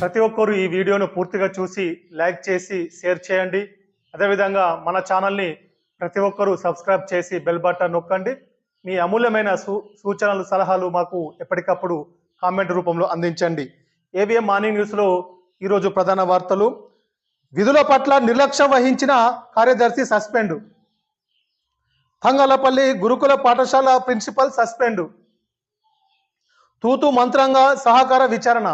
ప్రతి ఒక్కరూ ఈ వీడియోను పూర్తిగా చూసి లైక్ చేసి షేర్ చేయండి. అదేవిధంగా మన ఛానల్ని ప్రతి ఒక్కరూ సబ్స్క్రైబ్ చేసి బెల్ బటన్ నొక్కండి. మీ అమూల్యమైన సూ సూచనలు సలహాలు మాకు ఎప్పటికప్పుడు కామెంట్ రూపంలో అందించండి. ఏవిఎం మార్నింగ్ న్యూస్లో ఈరోజు ప్రధాన వార్తలు. విధుల పట్ల నిర్లక్ష్యం వహించిన కార్యదర్శి సస్పెండ్. తంగలపల్లి గురుకుల పాఠశాల ప్రిన్సిపల్ సస్పెండ్. తూతు మంత్రంగా సహకార విచారణ.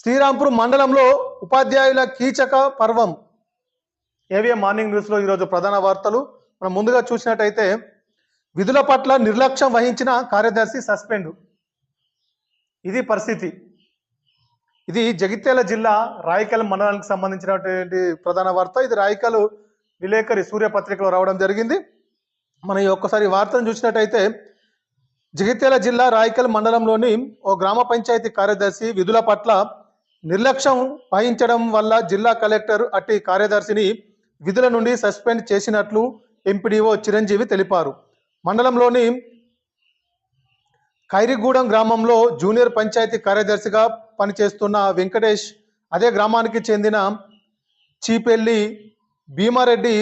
శ్రీరాంపూర్ మండలంలో ఉపాధ్యాయుల కీచక పర్వం. ఏవిఎం మార్నింగ్ న్యూస్లో ఈరోజు ప్రధాన వార్తలు? మనం ముందుగా చూసినట్టయితే విధుల పట్ల నిర్లక్ష్యం వహించిన కార్యదర్శి సస్పెండ్. ఇది పరిస్థితి. ఇది జగిత్యాల జిల్లా రాయకల్ మండలానికి సంబంధించినటువంటి ప్రధాన వార్త. ఇది రాయకల్ విలేకరి సూర్యపత్రికలో రావడం జరిగింది. మనం ఈ ఒక్కసారి వార్తను చూసినట్టయితే జగిత్యాల జిల్లా రాయకల్ మండలంలోని ఓ గ్రామ పంచాయతీ కార్యదర్శి విధుల పట్ల నిర్లక్ష్యం వహించడం వల్ల జిల్లా కలెక్టర్ అట్టి కార్యదర్శిని విధుల నుండి సస్పెండ్ చేసినట్లు ఎంపీడీఓ చిరంజీవి తెలిపారు. మండలంలోని ఖైరిగూడెం గ్రామంలో జూనియర్ పంచాయతీ కార్యదర్శిగా పనిచేస్తున్న వెంకటేష్ అదే గ్రామానికి చెందిన చీపెల్లి భీమారెడ్డి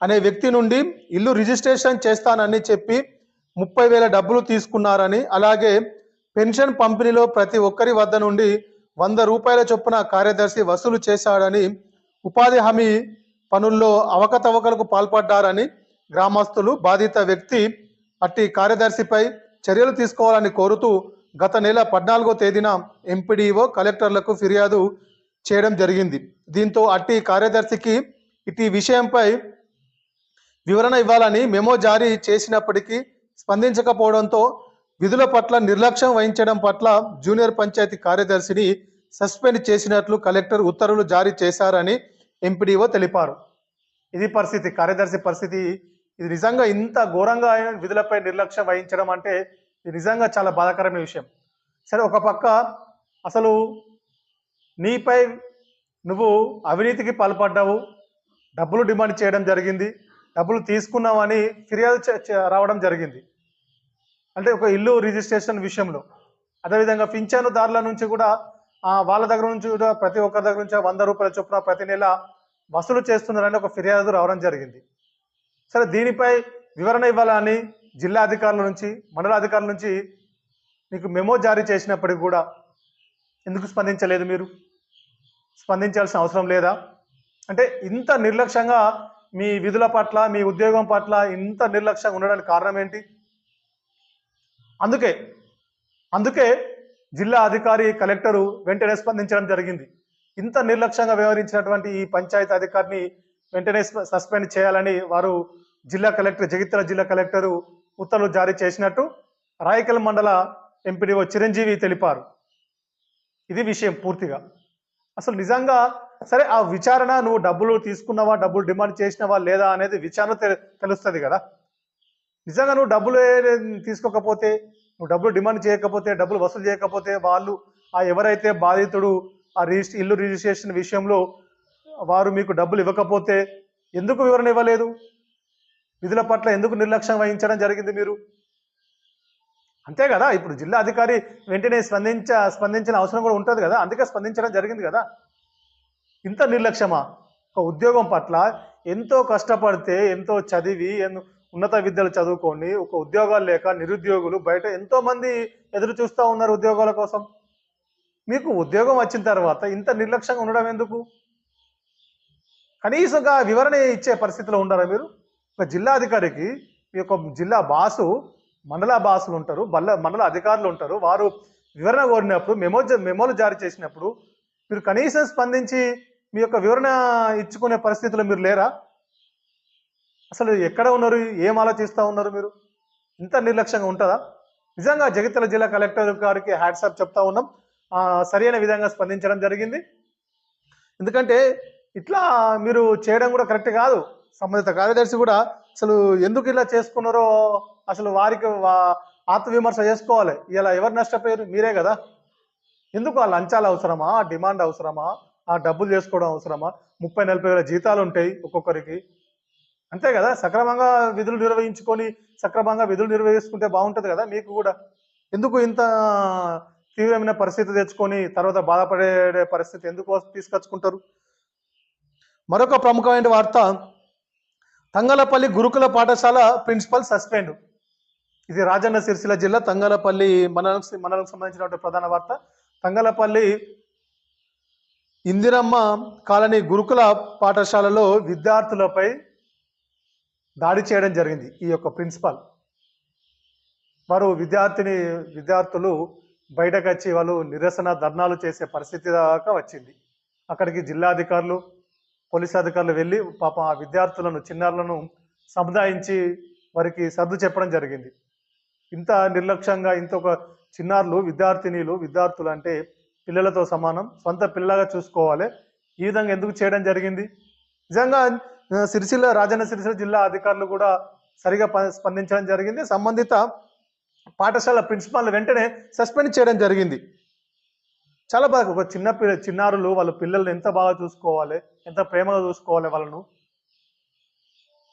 అనే వ్యక్తి నుండి ఇల్లు రిజిస్ట్రేషన్ చేస్తానని చెప్పి ముప్పై వేల డబ్బులు తీసుకున్నారని అలాగే పెన్షన్ పంపిణీలో ప్రతి ఒక్కరి వద్ద నుండి వంద రూపాయల చొప్పున కార్యదర్శి వసూలు చేశాడని ఉపాధి హామీ పనుల్లో అవకతవకలకు పాల్పడ్డారని గ్రామస్తులు బాధిత వ్యక్తి అట్టి కార్యదర్శిపై చర్యలు తీసుకోవాలని కోరుతూ గత నెల పద్నాలుగో తేదీన ఎంపీడీఓ కలెక్టర్లకు ఫిర్యాదు చేయడం జరిగింది. దీంతో అట్టి కార్యదర్శికి ఇటీ విషయంపై వివరణ ఇవ్వాలని మెమో జారీ చేసినప్పటికీ స్పందించకపోవడంతో విధుల పట్ల నిర్లక్ష్యం వహించడం పట్ల జూనియర్ పంచాయతీ కార్యదర్శిని సస్పెండ్ చేసినట్లు కలెక్టర్ ఉత్తర్వులు జారీ చేశారని ఎంపీడీఓ తెలిపారు. ఇది పరిస్థితి కార్యదర్శి పరిస్థితి. ఇది నిజంగా ఇంత ఘోరంగా ఆయన విధులపై నిర్లక్ష్యం వహించడం అంటే ఇది నిజంగా చాలా బాధాకరమైన విషయం. సరే ఒక పక్క అసలు నీపై నువ్వు అవినీతికి పాల్పడ్డావు డబ్బులు డిమాండ్ చేయడం జరిగింది డబ్బులు తీసుకున్నావని ఫిర్యాదు చే- రావడం జరిగింది. అంటే ఒక ఇల్లు రిజిస్ట్రేషన్ విషయంలో. అదేవిధంగా పింఛనుదారుల నుంచి కూడా వాళ్ళ దగ్గర నుంచి కూడా ప్రతి ఒక్కరి దగ్గర నుంచి వంద రూపాయల చొప్పున ప్రతి నెల వసూలు చేస్తున్నారని ఒక ఫిర్యాదు రావడం జరిగింది. సరే దీనిపై వివరణ ఇవ్వాలని జిల్లా అధికారుల నుంచి మండల అధికారుల నుంచి మీకు మెమో జారీ చేసినప్పటికి కూడా ఎందుకు స్పందించలేదు మీరు? స్పందించాల్సిన అవసరం లేదా? అంటే ఇంత నిర్లక్ష్యంగా మీ విధుల పట్ల మీ ఉద్యోగం పట్ల ఇంత నిర్లక్ష్యంగా ఉండడానికి కారణం ఏంటి? అందుకే అందుకే జిల్లా అధికారి కలెక్టరు వెంటనే స్పందించడం జరిగింది. ఇంత నిర్లక్ష్యంగా వ్యవహరించినటువంటి ఈ పంచాయతీ అధికారిని వెంటనే సస్పెండ్ చేయాలని వారు జిల్లా కలెక్టర్ జగిత్యాల జిల్లా కలెక్టరు ఉత్తర్వులు జారీ చేసినట్టు రాయకల్ మండల ఎంపీడీఓ చిరంజీవి తెలిపారు. ఇది విషయం పూర్తిగా. అసలు నిజంగా సరే ఆ విచారణ నువ్వు డబ్బులు తీసుకున్నావా డబ్బులు డిమాండ్ చేసినావా లేదా అనేది విచారణ తె- తెలుస్తుంది కదా. నిజంగా నువ్వు డబ్బులు తీసుకోకపోతే నువ్వు డబ్బులు డిమాండ్ చేయకపోతే డబ్బులు వసూలు చేయకపోతే వాళ్ళు ఆ ఎవరైతే బాధితుడు ఆ రిజిస్ట్రే ఇల్లు రిజిస్ట్రేషన్ విషయంలో వారు మీకు డబ్బులు ఇవ్వకపోతే ఎందుకు వివరణ ఇవ్వలేదు? విధుల పట్ల ఎందుకు నిర్లక్ష్యం వహించడం జరిగింది మీరు? అంతే కదా ఇప్పుడు జిల్లా అధికారి వెంటనే స్పందించ స్పందించిన అవసరం కూడా ఉంటుంది కదా అందుకే స్పందించడం జరిగింది కదా. ఇంత నిర్లక్ష్యమా? ఒక ఉద్యోగం పట్ల ఎంతో కష్టపడితే ఎంతో చదివి ఎన్- ఉన్నత విద్యలు చదువుకొని ఒక ఉద్యోగాలు లేక నిరుద్యోగులు బయట ఎంతో మంది ఎదురు చూస్తూ ఉన్నారు ఉద్యోగాల కోసం. మీకు ఉద్యోగం వచ్చిన తర్వాత ఇంత నిర్లక్ష్యంగా ఉండడం ఎందుకు? కనీసంగా వివరణ ఇచ్చే పరిస్థితిలో ఉండారా మీరు? ఒక జిల్లా అధికారికి మీ యొక్క జిల్లా బాసు మండల బాసులు ఉంటారు బల్ల మండల అధికారులు ఉంటారు. వారు వివరణ కోరినప్పుడు మెమో మెమోలు జారీ చేసినప్పుడు మీరు కనీసం స్పందించి మీ యొక్క వివరణ ఇచ్చుకునే పరిస్థితిలో మీరు లేరా? అసలు ఎక్కడ ఉన్నారు? ఏం ఆలోచిస్తూ ఉన్నారు మీరు? ఇంత నిర్లక్ష్యంగా ఉంటుందా? నిజంగా జగిత్యాల జిల్లా కలెక్టర్ గారికి హ్యాట్సాప్ చెప్తా ఉన్నాం. సరైన విధంగా స్పందించడం జరిగింది. ఎందుకంటే ఇట్లా మీరు చేయడం కూడా కరెక్ట్ కాదు. సంబంధిత కార్యదర్శి కూడా అసలు ఎందుకు ఇలా చేసుకున్నారో అసలు వారికి వా- ఆత్మవిమర్శ చేసుకోవాలి. ఇలా ఎవరు నష్టపోయారు? మీరే కదా. ఎందుకు ఆ లంచాలు అవసరమా? ఆ డిమాండ్ అవసరమా? ఆ డబ్బులు చేసుకోవడం అవసరమా? ముప్పై నలభై వేల జీతాలు ఉంటాయి ఒక్కొక్కరికి. అంతే కదా? సక్రమంగా విధులు నిర్వహించుకొని సక్రమంగా విధులు నిర్వహించుకుంటే బాగుంటుంది కదా? మీకు కూడా. ఎందుకు ఇంత తీవ్రమైన పరిస్థితి తెచ్చుకొని తర్వాత బాధపడే పరిస్థితి ఎందుకు తీసుకొచ్చుకుంటారు? మరొక ప్రముఖమైన వార్త. తంగలపల్లి గురుకుల పాఠశాల ప్రిన్సిపల్ సస్పెండ్. ఇది రాజన్న సిరిసిల్ల జిల్లా తంగలపల్లి మండలం మండలం సంబంధించినటువంటి ప్రధాన వార్త. తంగలపల్లి ఇందిరమ్మ కాలనీ గురుకుల పాఠశాలలో విద్యార్థులపై దాడి చేయడం జరిగింది ఈ యొక్క ప్రిన్సిపాల్. వారు విద్యార్థిని విద్యార్థులు బయటకు వచ్చి వాళ్ళు నిరసన ధర్నాలు చేసే పరిస్థితి దాకా వచ్చింది. అక్కడికి జిల్లాధికారులు పోలీస్ అధికారులు వెళ్ళి పాపం ఆ విద్యార్థులను చిన్నారులను సముదాయించి వారికి సర్దు చెప్పడం జరిగింది. ఇంత నిర్లక్ష్యంగా ఇంత ఒక చిన్నారులు విద్యార్థినీలు విద్యార్థులు అంటే పిల్లలతో సమానం సొంత పిల్లగా చూసుకోవాలి. ఈ విధంగా ఎందుకు చేయడం జరిగింది? నిజంగా సిరిసిల్ల రాజన్న సిరిసిల్ల జిల్లా అధికారులు కూడా సరిగా ప- స్పందించడం జరిగింది. సంబంధిత పాఠశాల ప్రిన్సిపాల్ వెంటనే సస్పెండ్ చేయడం జరిగింది. చాలా బాగా ఒక చిన్న పిల్ల చిన్నారులు వాళ్ళ పిల్లల్ని ఎంత బాగా చూసుకోవాలి ఎంత ప్రేమగా చూసుకోవాలి వాళ్ళను?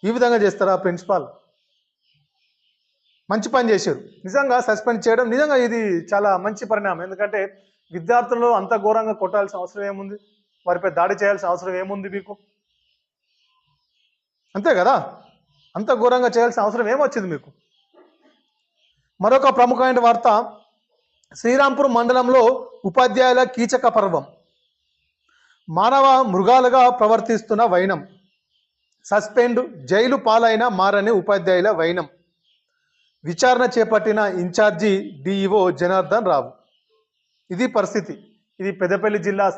ఈ విధంగా చేస్తారా ప్రిన్సిపాల్? మంచి పని చేశారు. నిజంగా సస్పెండ్ చేయడం నిజంగా ఇది చాలా మంచి పరిణామం. ఎందుకంటే విద్యార్థులు అంత ఘోరంగా కొట్టాల్సిన అవసరం ఏముంది? వారిపై దాడి చేయాల్సిన అవసరం ఏముంది మీకు? అంతే కదా? అంత ఘోరంగా చేయాల్సిన అవసరం ఏమొచ్చింది మీకు? మరొక ప్రముఖమైన వార్త శ్రీరాంపూర్ మండలంలో ఉపాధ్యాయుల కీచక పర్వం. మానవ మృగాలుగా ప్రవర్తిస్తున్న వైనం. సస్పెండ్ జైలు పాలైన మారని ఉపాధ్యాయుల వైనం. విచారణ చేపట్టిన ఇన్ఛార్జి డిఈఓ జనార్దన్ రావు. ఇది పరిస్థితి. ఇది పెద్దపల్లి జిల్లా